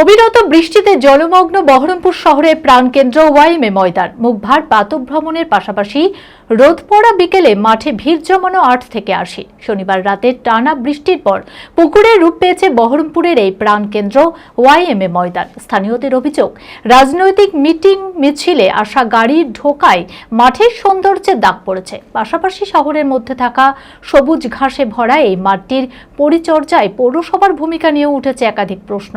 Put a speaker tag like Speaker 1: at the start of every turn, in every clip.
Speaker 1: অবিরত বৃষ্টিতে জলমগ্ন বহরমপুর শহরের প্রাণকেন্দ্র ওয়াইমে ময়দান। মুখভার পাতক ভ্রমণের পাশাপাশি রোদ পড়া বিকেলে মাঠে ভিড় জমানো আট থেকে আশি। শনিবার রাতে টানা বৃষ্টির পর পুকুরে রূপ পেয়েছে বহরমপুরের এই প্রাণকেন্দ্র ওয়াইএমএ ময়দান। স্থানীয়দের অভিযোগ, রাজনৈতিক মিটিং মিছিলে আসা গাড়ি ঢোকায় মাঠের সৌন্দর্যে দাগ পড়েছে। পাশাপাশি শহরের মধ্যে থাকা সবুজ ঘাসে ভরা এই মাঠটির পরিচর্যায় পৌরসভার ভূমিকা নিয়েও উঠেছে একাধিক প্রশ্ন।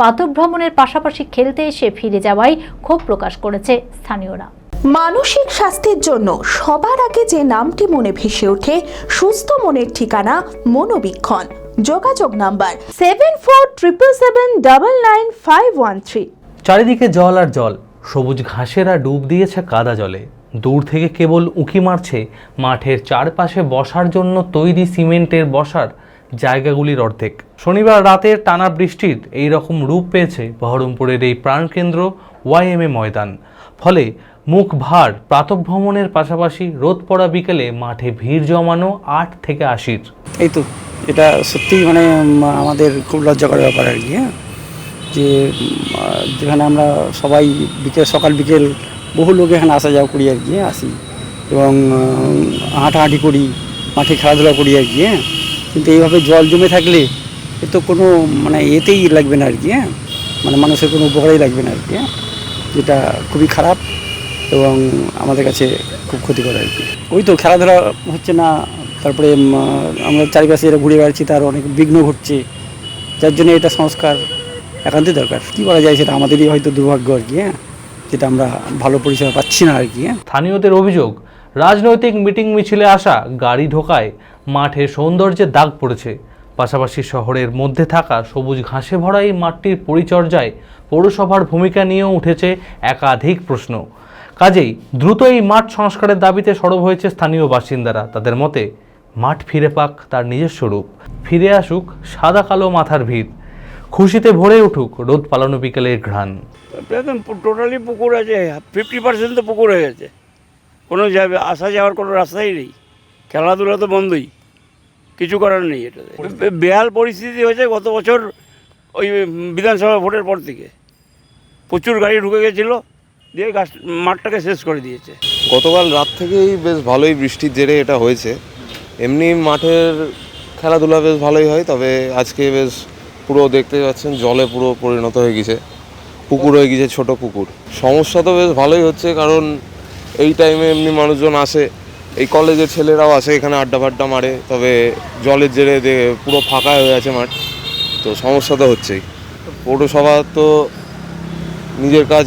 Speaker 1: পাতক ভ্রমণের পাশাপাশি খেলতে এসে ফিরে যাওয়ায় ক্ষোভ প্রকাশ করেছে স্থানীয়রা।
Speaker 2: মানসিক স্বাস্থ্যের জন্য সবার আগে যে নামটি মনে ভেসে ওঠে, সুস্থ মনের ঠিকানা মনোবীক্ষণ। যোগাযোগ number seven four triple seven double nine five one three
Speaker 3: চারিদিকে জল আর জল, সবুজ ঘাসেরা ডুব দিয়েছে কাদা জলে। দূর থেকে কেবল উঁকি মারছে মাঠের চারপাশে বসার জন্য তৈরি সিমেন্টের বসার জায়গাগুলির অর্ধেক। শনিবার রাতের টানা বৃষ্টির এই রকম রূপ পেয়েছে বহরমপুরের এই প্রাণকেন্দ্র ওয়াইএমএ ময়দান। ফলে মুখ ভার প্রাতভ্রমণের পাশাপাশি রোদ পড়া বিকেলে মাঠে ভিড় জমানো আট থেকে আশির।
Speaker 4: এই তো এটা সত্যিই মানে আমাদের খুব লজ্জাকর ব্যাপার আর কি হ্যাঁ? যে যেখানে আমরা সবাই বিকেল সকাল বিকেল বহু লোক এখানে আসা যাওয়া করি আর কি হ্যাঁ, আসি। এবং হাঁটাহাঁটি করি মাঠে খেলাধুলা করি আর কি হ্যাঁ? কিন্তু এইভাবে জল জমে থাকলে এ তো কোনো মানে এতেই লাগবে না আর কি হ্যাঁ? মানে মানুষের কোনো উপকারেই লাগবে না আর কি হ্যাঁ? যেটা খুবই খারাপ। এবং আমাদের কাছে খুব ক্ষতিকর আর কি। ওই তো খেলাধুলা হচ্ছে না, তারপরে আমরা চারিপাশে এরা ঘুরে বেড়াচ্ছি, তার অনেক বিঘ্ন ঘটছে, যার জন্য এটা সংস্কার একান্তই দরকার। কী বলা যায় সেটা আমাদেরই হয়তো দুর্ভাগ্য আর কি হ্যাঁ? যেটা আমরা ভালো পরিষেবা পাচ্ছি না আর কি হ্যাঁ?
Speaker 3: স্থানীয়দের অভিযোগ, রাজনৈতিক মিটিং মিছিলে আসা গাড়ি ঢোকায় মাঠে সৌন্দর্যের দাগ পড়েছে। পাশাপাশি শহরের মধ্যে থাকা সবুজ ঘাসে ভরা এই মাঠটির পরিচর্যায় পৌরসভার ভূমিকা নিয়েও উঠেছে একাধিক প্রশ্ন। কাজেই দ্রুত এই মাঠ সংস্কারের দাবিতে সরব হয়েছে স্থানীয় বাসিন্দারা। তাদের মতে, মাঠ ফিরে পাক তার নিজস্ব রূপ। ফিরে আসুক সাদা কালো মাথার ভিড় খুশিতে ভরে উঠুক রোদ পালানো বিকেলের ঘ্রাণ।
Speaker 5: একদম টোটালি পুকুর আছে। ফিফটি পার্সেন্ট তো পুকুর হয়ে গেছে। কোনো যাবে আসা যাওয়ার কোনো রাস্তাই নেই। খেলাধুলা তো বন্ধই। কিছু করার নেই এটাতে। বেহাল পরিস্থিতি হয়েছে গত বছর ওই বিধানসভা ভোটের পর থেকে। প্রচুর গাড়ি ঢুকে গেছিল। দিয়ে গাছ, মাঠটাকে শেষ করে দিয়েছে।
Speaker 6: গতকাল রাত থেকেই বেশ ভালোই বৃষ্টির জেরে এটা হয়েছে। এমনি মাঠের খেলাধুলা বেশ ভালোই হয়, তবে আজকে বেশ পুরো দেখতে পাচ্ছেন জলে পুরো পরিণত হয়ে গেছে। পুকুর হয়ে গেছে, ছোট পুকুর। সমস্যা তো বেশ ভালোই হচ্ছে, কারণ এই টাইমে এমনি মানুষজন আসে, এই কলেজের ছেলেরাও আসে, এখানে আড্ডা ফাড্ডা মারে, তবে জলের জেরে পুরো ফাঁকা হয়ে আছে মাঠ। তো সমস্যা তো হচ্ছেই। পৌরসভা তো নিজের কাজ